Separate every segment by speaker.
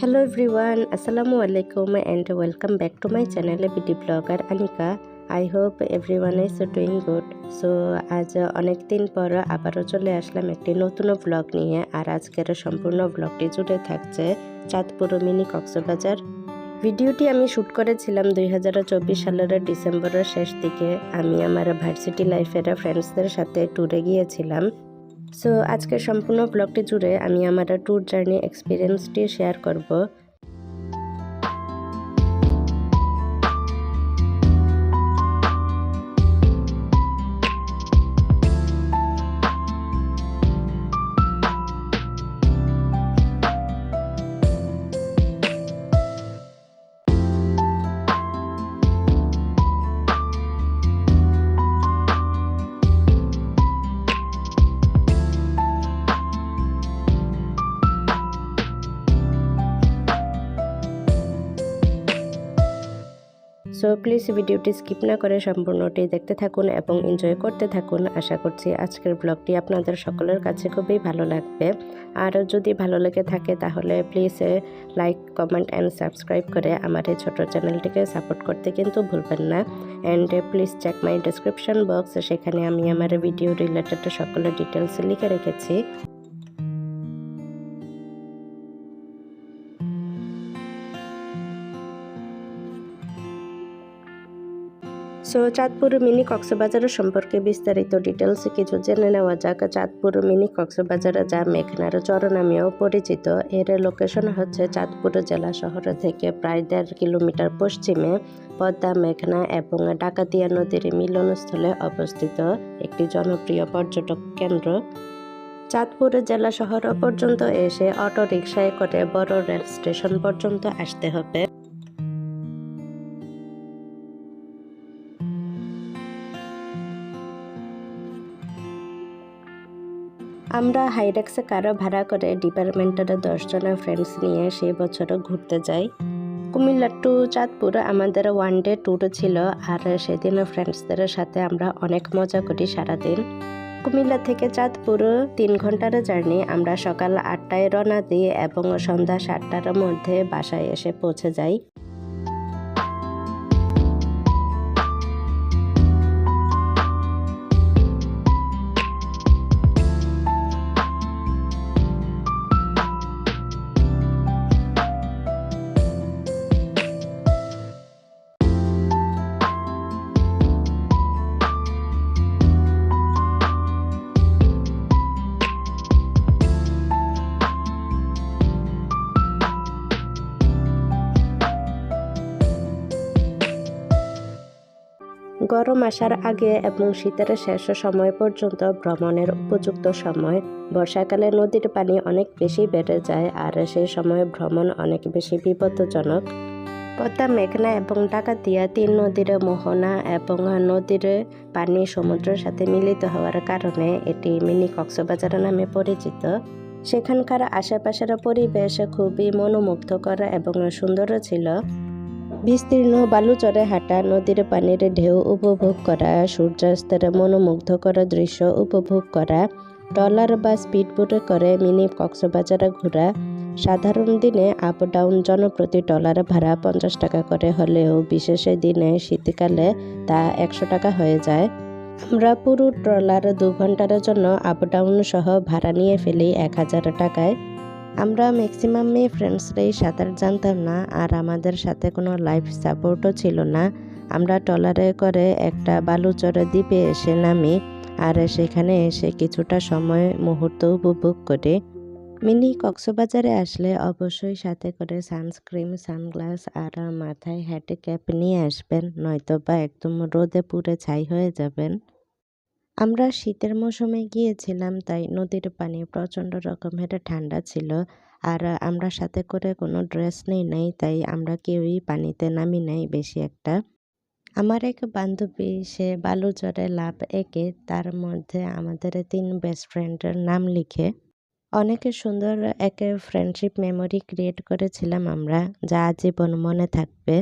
Speaker 1: Hello everyone, Assalamu alaikum and welcome back to my channel beauty blogger Anika. I hope everyone is doing good so আজ অনেক দিন পর আবারও চলে আসলাম একটি নতুন ব্লগ নিয়ে আর আজকের সম্পূর্ণ ব্লগটি জুড়ে থাকছে চাঁদপুর মিনি কক্সবাজার। ভিডিওটি আমি শ্যুট করেছিলাম দুই হাজার চব্বিশ সালের ডিসেম্বরের শেষ দিকে। আমি আমার ভার্সিটি লাইফের ফ্রেন্ডসদের সাথে ট্যুরে গিয়েছিলাম। সো আজকে সম্পূর্ণ ব্লগটি জুড়ে আমি আমার ট্যুর জার্নি এক্সপিরিয়েন্সটি শেয়ার করব। সো প্লিজ ভিডিওটি স্কিপ না করে সম্পূর্ণটি দেখতে থাকুন এবং এনজয় করতে থাকুন। আশা করছি আজকের ব্লগটি আপনাদের সকলের কাছে খুবই ভালো লাগবে। আর যদি ভালো লেগে থাকে তাহলে please like comment and subscribe করে আমার এই ছোটো চ্যানেলটিকে সাপোর্ট করতে কিন্তু ভুলবেন না। And please check my description box সেখানে আমি আমার ভিডিও রিলেটেড সকলের ডিটেলস লিখে রেখেছি। সো চাঁদপুর মিনি কক্সবাজার সম্পর্কে বিস্তারিত ডিটেলস কিছু জেনে নেওয়া যাক। চাঁদপুর মিনি কক্সবাজার যা মেঘনার চর নামেও পরিচিত। এর লোকেশন হচ্ছে চাঁদপুর জেলা শহর থেকে প্রায় দেড় কিলোমিটার পশ্চিমে পদ্মা মেঘনা এবং ডাকাতিয়া নদীর মিলনস্থলে অবস্থিত একটি জনপ্রিয় পর্যটক কেন্দ্র। চাঁদপুর জেলা শহর পর্যন্ত এসে অটো রিক্সায় করে বড় রেল স্টেশন পর্যন্ত আসতে হবে। আমরা হাইডেক্সে কারও ভাড়া করে ডিপার্টমেন্টের দশজনের ফ্রেন্ডস নিয়ে সেই বছরও ঘুরতে যাই। কুমিল্লা টু চাঁদপুর আমাদের ওয়ান ডে ট্যুর ছিল আর সেদিন ফ্রেন্ডসদের সাথে আমরা অনেক মজা করি সারাদিন। কুমিল্লা থেকে চাঁদপুর তিন ঘণ্টার জার্নি আমরা সকাল আটটায় রওনা দিই এবং সন্ধ্যা সাতটার মধ্যে বাসায় এসে পৌঁছে যাই। গরম আসার আগে এবং শীতের শেষ সময় পর্যন্ত ভ্রমণের উপযুক্ত সময়, বর্ষাকালে নদীর পানি অনেক বেশি বেড়ে যায় আর সেই সময় ভ্রমণ অনেক বেশি বিপজ্জনক। পদ্মা, মেঘনা এবং ডাকাতিয়া তিন নদীর মোহনা এবং নদীর পানি সমুদ্রের সাথে মিলিত হওয়ার কারণে এটি মিনি কক্সবাজার নামে পরিচিত। সেখানকার আশেপাশের পরিবেশ খুবই মনোমুগ্ধকর এবং সুন্দর ছিল। বিস্তীর্ণ বালুচরে হাঁটা, নদীর পানির ঢেউ উপভোগ করা, সূর্যাস্তের মনোমুগ্ধকর দৃশ্য উপভোগ করা, ট্রলার বা স্পিডবোটে করে মিনি কক্সবাজারে ঘোরা, সাধারণ দিনে আপ ডাউন জনপ্রতি ট্রলার ভাড়া পঞ্চাশ টাকা করে হলেও বিশেষ দিনে শীতকালে তা একশো টাকা হয়ে যায়। আমরা পুরো ট্রলার দু ঘণ্টার জন্য আপ ডাউন সহ ভাড়া নিয়ে ফেলি এক হাজার টাকায়। আমরা ম্যাক্সিমাম মেয়ে ফ্রেন্ডসরাই সাঁতার জানতাম না, আর আমাদের সাথে কোনো লাইফ সাপোর্টও ছিল না। আমরা ট্রলারে করে একটা বালুচরে দ্বীপে এসে নামি, আর সেখানে এসে কিছুটা সময় মুহূর্ত উপভোগ করি। মিনি কক্সবাজারে আসলে অবশ্যই সাথে করে সানস্ক্রিন সানগ্লাস আর মাথায় হ্যাট ক্যাপ নিয়ে আসবেন নয়তো বা একদম রোদে পুড়ে ছাই হয়ে যাবেন। আমরা শীতের মৌসুমে গিয়েছিলাম, তাই নদীর পানি প্রচণ্ড রকমের ঠান্ডা ছিল। আর আমরা সাথে করে কোনো ড্রেস নেই নাই, তাই আমরা কেউই পানিতে নামি নাই বেশি একটা। আমার এক বান্ধবী, সে বালুচরে লাভ এঁকে তার মধ্যে আমাদের তিন বেস্ট ফ্রেন্ডের নাম লিখে, অনেক সুন্দর এক ফ্রেন্ডশিপ মেমোরি ক্রিয়েট করেছিলাম আমরা, যা আজীবন মনে থাকবে।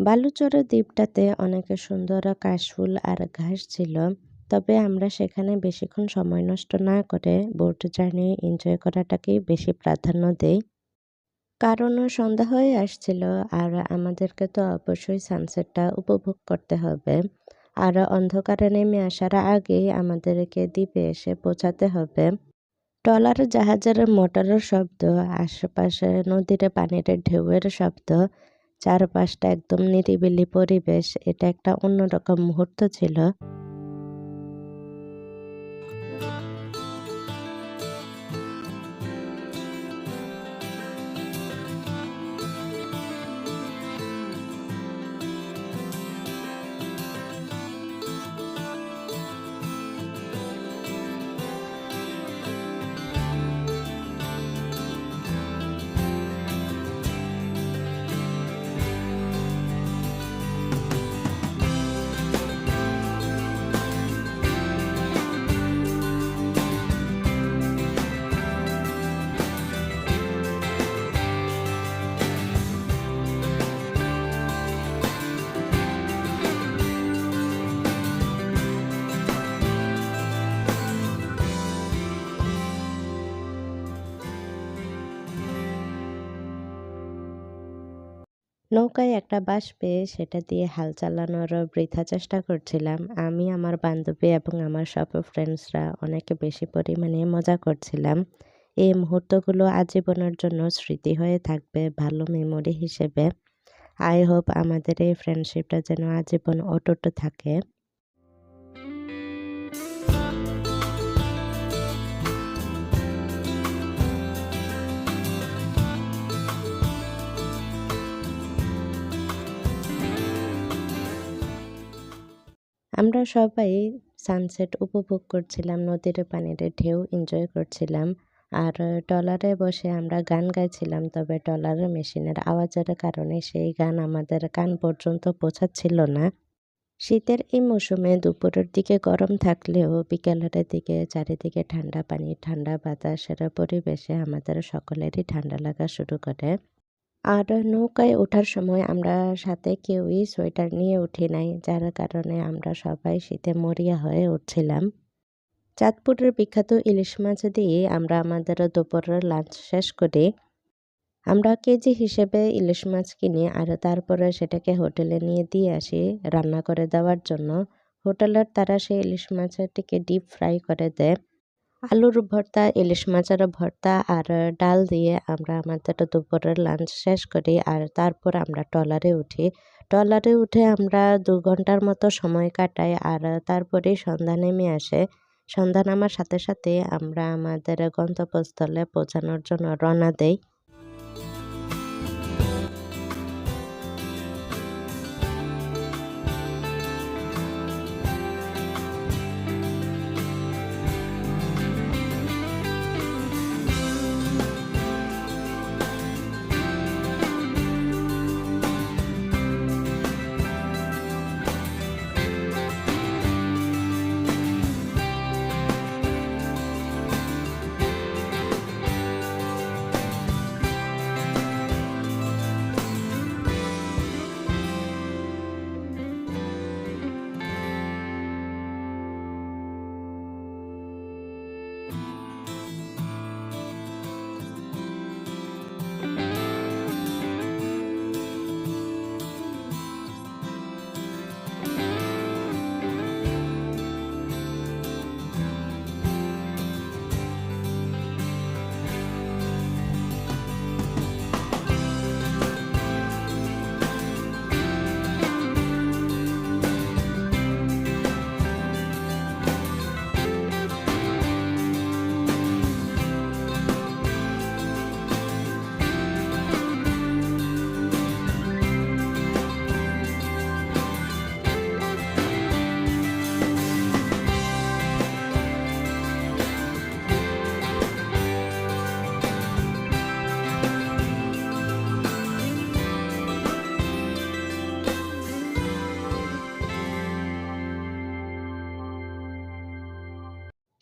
Speaker 1: বালুচরের দ্বীপটাতে অনেক সুন্দর কাশফুল আর ঘাস ছিল। তবে আমরা সেখানে বেশিক্ষণ সময় নষ্ট না করে বোট জার্নি এনজয় করাটাকেই বেশি প্রাধান্য দেই। কারণ সন্ধ্যা হয়ে আসছিল আর আমাদেরকে তো অবশ্যই সানসেটটা উপভোগ করতে হবে। আর অন্ধকারে নেমে আসার আগেই আমাদেরকে দ্বীপে এসে পৌঁছাতে হবে। ট্রলার জাহাজের মোটরের শব্দ, আশেপাশে নদীর পানির ঢেউয়ের শব্দ চারপাশটা একদম নিরিবিলি পরিবেশ। এটা একটা অন্যরকম মুহূর্ত ছিল। নৌকায় একটা বাঁশ পেয়ে সেটা দিয়ে হাল চালানোর বৃথা চেষ্টা করছিলাম। আমি, আমার বান্ধবী এবং আমার সব ফ্রেন্ডসরা অনেক বেশি পরিমাণে মজা করছিলাম। এই মুহূর্তগুলো আজীবনের জন্য স্মৃতি হয়ে থাকবে ভালো মেমোরি হিসেবে। আই হোপ আমাদের এই ফ্রেন্ডশিপটা যেন আজীবন অটুট থাকে। আমরা সবাই সানসেট উপভোগ করছিলাম, নদীর পানির ঢেউ এনজয় করছিলাম। আর ট্রলারে বসে আমরা গান গাইছিলাম, তবে ট্রলারের মেশিনের আওয়াজের কারণে সেই গান আমাদের কান পর্যন্ত পৌঁছাচ্ছিল না। শীতের এই মৌসুমে দুপুরের দিকে গরম থাকলেও বিকেলের দিকে চারিদিকে ঠান্ডা পানি, ঠান্ডা বাতাসের পরিবেশে আমাদের সকলেরই ঠান্ডা লাগা শুরু করে। আর নৌকায় ওঠার সময় আমরা সাথে কেউই সোয়েটার নিয়ে উঠি নাই, যার কারণে আমরা সবাই শীতে মরিয়া হয়ে উঠছিলাম। চাঁদপুরের বিখ্যাত ইলিশ মাছ দিয়ে আমরা আমাদের দুপুরের লাঞ্চ শেষ করি। আমরা কেজি হিসেবে ইলিশ মাছ কিনি আর তারপরে সেটাকে হোটেলে নিয়ে দিয়ে আসি রান্না করে দেওয়ার জন্য। হোটেলের তারা সেই ইলিশ মাছটিকে ডিপ ফ্রাই করে দেয়। আলুর ভর্তা, ইলিশ মাছের ভর্তা আর ডাল দিয়ে আমরা আমাদের দুপুরের লাঞ্চ শেষ করি আর তারপর আমরা ট্রলারে উঠি। ট্রলারে উঠে আমরা দু ঘণ্টার মতো সময় কাটাই আর তারপরে সন্ধ্যা নেমে আসে। সন্ধ্যা নামার সাথে সাথে আমরা আমাদের গন্তব্যস্থলে পৌঁছানোর জন্য রওনা দেই।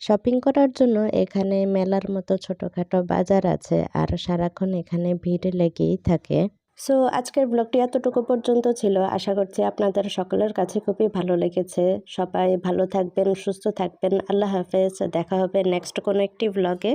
Speaker 1: শপিং করার জন্য এখানে মেলার মতো ছোটোখাটো বাজার আছে আর সারাক্ষণ এখানে ভিড় লেগেই থাকে। সো আজকের ব্লগটি এতটুকু পর্যন্ত ছিল। আশা করছি আপনাদের সকলের কাছে খুবই ভালো লেগেছে। সবাই ভালো থাকবেন, সুস্থ থাকবেন। আল্লাহ হাফেজ। দেখা হবে নেক্সট কোনো একটি ব্লগে